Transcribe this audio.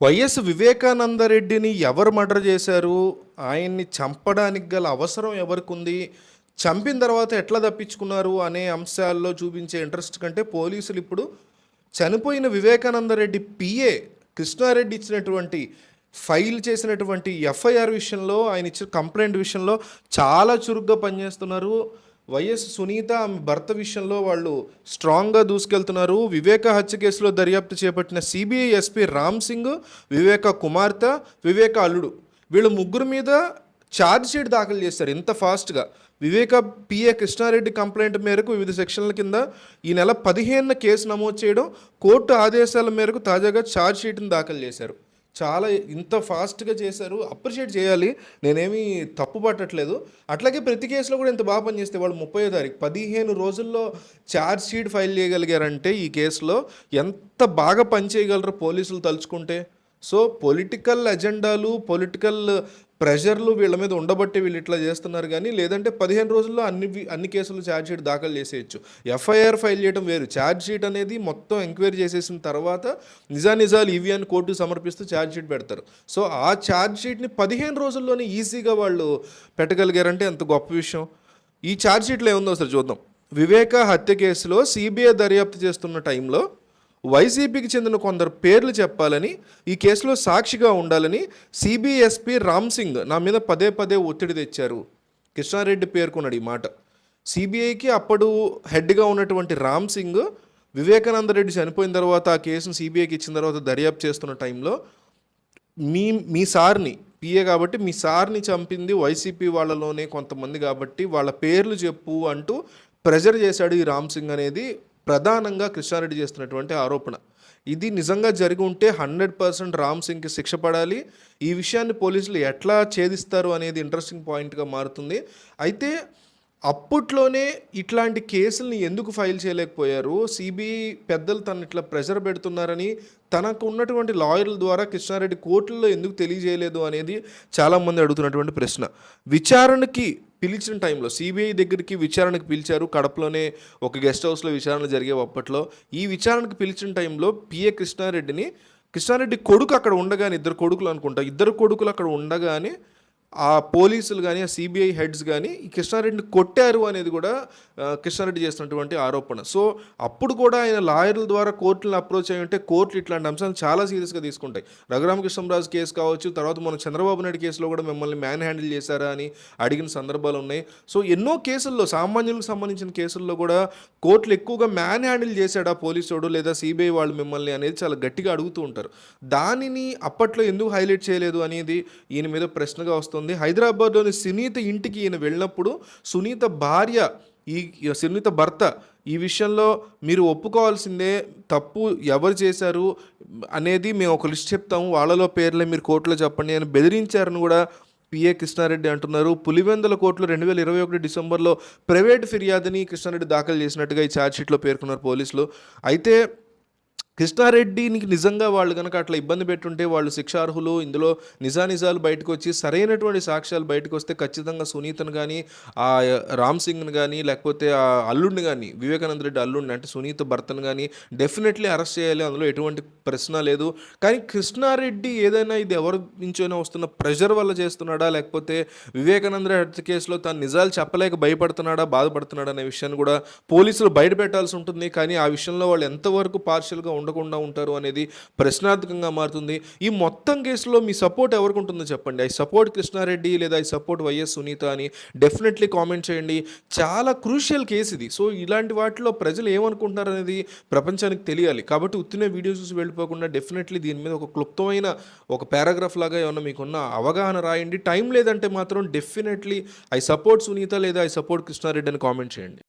YS వివేకానందరెడ్డిని ఎవరు murder చేశారు? ఆయన్ని చంపడానికి గల అవసరం ఎవరికి ఉంది చంపిన తర్వాత ఎట్లా తప్పించుకున్నారు అనే అంశాల్లో చూపించే ఇంట్రెస్ట్ కంటే పోలీసులు ఇప్పుడు చనిపోయిన వివేకానందరెడ్డి పిఏ కృష్ణారెడ్డి ఇచ్చినటువంటి ఫైల్ చేసినటువంటి ఎఫ్ఐఆర్ విషయంలో ఆయన ఇచ్చిన కంప్లైంట్ విషయంలో చాలా చురుగ్గా పనిచేస్తున్నారు. వైఎస్ సునీత ఆమె భర్త విషయంలో వాళ్ళు స్ట్రాంగ్గా దూసుకెళ్తున్నారు. వివేక హత్య కేసులో దర్యాప్తు చేపట్టిన సిబిఐ ఎస్పీ రామ్ సింగ్ వివేక కుమార్తె వివేక అల్లుడు వీళ్ళు ముగ్గురు మీద ఛార్జ్ షీట్ దాఖలు చేశారు ఇంత ఫాస్ట్గా వివేక పిఏ కృష్ణారెడ్డి కంప్లైంట్ మేరకు వివిధ సెక్షన్ల కింద ఈ నెల పదిహేనున కేసు నమోదు చేయడం కోర్టు ఆదేశాల మేరకు తాజాగా ఛార్జ్ షీట్ని దాఖలు చేశారు. చాలా ఇంత ఫాస్ట్గా చేశారు. అప్రిషియేట్ చేయాలి. నేనేమి తప్పు పట్టట్లేదు. అట్లాగే ప్రతి కేసులో కూడా ఇంత బాగా పనిచేస్తే వాళ్ళు ముప్పై తారీఖు పదిహేను రోజుల్లో ఛార్జ్ షీట్ ఫైల్ చేయగలిగారంటే ఈ కేసులో ఎంత బాగా పనిచేయగలరు పోలీసులు తలుచుకుంటే. సో పొలిటికల్ ఎజెండాలు పొలిటికల్ ప్రెషర్లు వీళ్ళ మీద ఉండబట్టి వీళ్ళు ఇట్లా చేస్తున్నారు కానీ లేదంటే పదిహేను రోజుల్లో అన్ని అన్ని కేసులు ఛార్జ్ షీట్ దాఖలు చేసేయచ్చు. ఎఫ్ఐఆర్ ఫైల్ చేయడం వేరు. ఛార్జ్ షీట్ అనేది మొత్తం ఎంక్వైరీ చేసేసిన తర్వాత నిజానిజాలు ఇవి అని కోర్టు సమర్పిస్తూ ఛార్జ్ షీట్ పెడతారు. సో ఆ ఛార్జ్ షీట్ని పదిహేను రోజుల్లోనే ఈజీగా వాళ్ళు పెట్టగలిగారంటే ఎంత గొప్ప విషయం. ఈ ఛార్జ్ షీట్లో ఏముందో అసలు చూద్దాం. వివేక హత్య కేసులో సిబిఐ దర్యాప్తు చేస్తున్న టైంలో వైసీపీకి చెందిన కొందరు పేర్లు చెప్పాలని ఈ కేసులో సాక్షిగా ఉండాలని సిబిఎస్పి రామ్ సింగ్ నా మీద పదే పదే ఒత్తిడి తెచ్చారు. కృష్ణారెడ్డి పేర్కొన్నాడు ఈ మాట. సిబిఐకి అప్పుడు హెడ్గా ఉన్నటువంటి రామ్ సింగ్ వివేకానంద రెడ్డి చనిపోయిన తర్వాత ఆ కేసును సిబిఐకి ఇచ్చిన తర్వాత దర్యాప్తు చేస్తున్న టైంలో మీ మీ సార్ని పిఏ కాబట్టి మీ సార్ని చంపింది వైసీపీ వాళ్ళలోనే కొంతమంది కాబట్టి వాళ్ళ పేర్లు చెప్పు అంటూ ప్రెజర్ చేశాడు ఈ రామ్ సింగ్ అనేది ప్రధానంగా కృష్ణారెడ్డి చేస్తున్నటువంటి ఆరోపణ. ఇది నిజంగా జరిగి ఉంటే హండ్రెడ్ పర్సెంట్ రామ్ సింగ్కి శిక్ష పడాలి. ఈ విషయాన్ని పోలీసులు ఎట్లా ఛేదిస్తారు అనేది ఇంట్రెస్టింగ్ పాయింట్గా మారుతుంది. అయితే అప్పట్లోనే ఇట్లాంటి కేసుల్ని ఎందుకు ఫైల్ చేయలేకపోయారు? సిబిఐ పెద్దలు తను ఇట్లా ప్రెషర్ పెడుతున్నారని తనకు ఉన్నటువంటి లాయర్ల ద్వారా కృష్ణారెడ్డి కోర్టుల్లో ఎందుకు తెలియజేయలేదు అనేది చాలామంది అడుగుతున్నటువంటి ప్రశ్న. విచారణకి పిలిచిన టైంలో సిబిఐ దగ్గరికి విచారణకు పిలిచారు. కడపలోనే ఒక గెస్ట్ హౌస్లో విచారణ జరిగే అప్పట్లో ఈ విచారణకు పిలిచిన టైంలో పిఏ కృష్ణారెడ్డిని కృష్ణారెడ్డి కొడుకు అక్కడ ఉండగానే ఇద్దరు కొడుకులు అనుకుంటా ఇద్దరు కొడుకులు అక్కడ ఉండగానే ఆ పోలీసులు కానీ ఆ సిబిఐ హెడ్స్ కానీ ఈ కృష్ణారెడ్డిని కొట్టారు అనేది కూడా కృష్ణారెడ్డి చేసినటువంటి ఆరోపణ. సో అప్పుడు కూడా ఆయన లాయర్ల ద్వారా కోర్టులను అప్రోచ్ అయి ఉంటే కోర్టులు ఇట్లాంటి అంశాలను చాలా సీరియస్గా తీసుకుంటాయి. రఘురామకృష్ణరాజు కేసు కావచ్చు తర్వాత మన చంద్రబాబు నాయుడు కేసులో కూడా మిమ్మల్ని మ్యాన్ హ్యాండిల్ చేశారా అని అడిగిన సందర్భాలు ఉన్నాయి. సో ఎన్నో కేసుల్లో సామాన్యులకు సంబంధించిన కేసుల్లో కూడా కోర్టులు ఎక్కువగా మ్యాన్ హ్యాండిల్ చేశాడా పోలీసుడు లేదా సిబిఐ వాళ్ళు మిమ్మల్ని అనేది చాలా గట్టిగా అడుగుతూ ఉంటారు. దానిని అప్పట్లో ఎందుకు హైలైట్ చేయలేదు అనేది ఈయన మీద ప్రశ్నగా వస్తుంది హైదరాబాద్లోని సునీత ఇంటికి ఈయన వెళ్ళినప్పుడు సునీత భార్య ఈ ఈ సునీత భర్త ఈ విషయంలో మీరు ఒప్పుకోవాల్సిందే తప్పు ఎవరు చేశారు అనేది మేము ఒక లిస్ట్ చెప్తాము. వాళ్ళలో పేర్లే మీరు కోర్టులో చెప్పండి అని బెదిరించారని కూడా పిఏ కృష్ణారెడ్డి అంటున్నారు. పులివెందుల కోర్టులో రెండు వేల ఇరవై ఒకటి డిసెంబర్లో ప్రైవేట్ ఫిర్యాదుని కృష్ణారెడ్డి దాఖలు చేసినట్టుగా ఈ ఛార్జ్షీట్లో పేర్కొన్నారు పోలీసులు. అయితే కృష్ణారెడ్డినికి నిజంగా వాళ్ళు కనుక అట్లా ఇబ్బంది పెట్టుంటే వాళ్ళు శిక్షార్హులు ఇందులో నిజానిజాలు బయటకు వచ్చి సరైనటువంటి సాక్ష్యాలు బయటకు వస్తే ఖచ్చితంగా సునీతను కానీ ఆ రామ్ సింగ్ని కానీ లేకపోతే ఆ అల్లుడిని కానీ వివేకానంద రెడ్డి అల్లుడిని అంటే సునీత భర్తను కానీ డెఫినెట్లీ అరెస్ట్ చేయాలి. అందులో ఎటువంటి ప్రశ్న లేదు. కానీ కృష్ణారెడ్డి ఏదైనా ఇది ఎవరి నుంచైనా వస్తున్న ప్రెషర్ వల్ల చేస్తున్నాడా? లేకపోతే వివేకానంద రెడ్డి కేసులో తను నిజాలు చెప్పలేక భయపడుతున్నాడా? బాధపడుతున్నాడా? అనే విషయాన్ని కూడా పోలీసులు బయట పెట్టాల్సి ఉంటుంది. కానీ ఆ విషయంలో వాళ్ళు ఎంతవరకు పార్షియల్గా ఉండకుండా ఉంటారు అనేది ప్రశ్నార్థకంగా మారుతుంది. ఈ మొత్తం కేసులో మీ సపోర్ట్ ఎవరికి ఉంటుందో చెప్పండి. ఐ సపోర్ట్ కృష్ణారెడ్డి లేదా ఐ సపోర్ట్ వైఎస్ సునీత అని డెఫినెట్లీ కామెంట్ చేయండి. చాలా క్రూషియల్ కేసు ఇది. సో ఇలాంటి వాటిలో ప్రజలు ఏమనుకుంటున్నారు అనేది ప్రపంచానికి తెలియాలి. కాబట్టి ఉత్తినే వీడియోస్ చూసి వెళ్ళిపోకుండా డెఫినెట్లీ దీని మీద ఒక క్లుప్తమైన ఒక పారాగ్రాఫ్ లాగా ఏమన్నా మీకున్న అవగాహన రాయండి. టైం లేదంటే మాత్రం డెఫినెట్లీ ఐ సపోర్ట్ సునీత లేదా ఐ సపోర్ట్ కృష్ణారెడ్డి అని కామెంట్ చేయండి.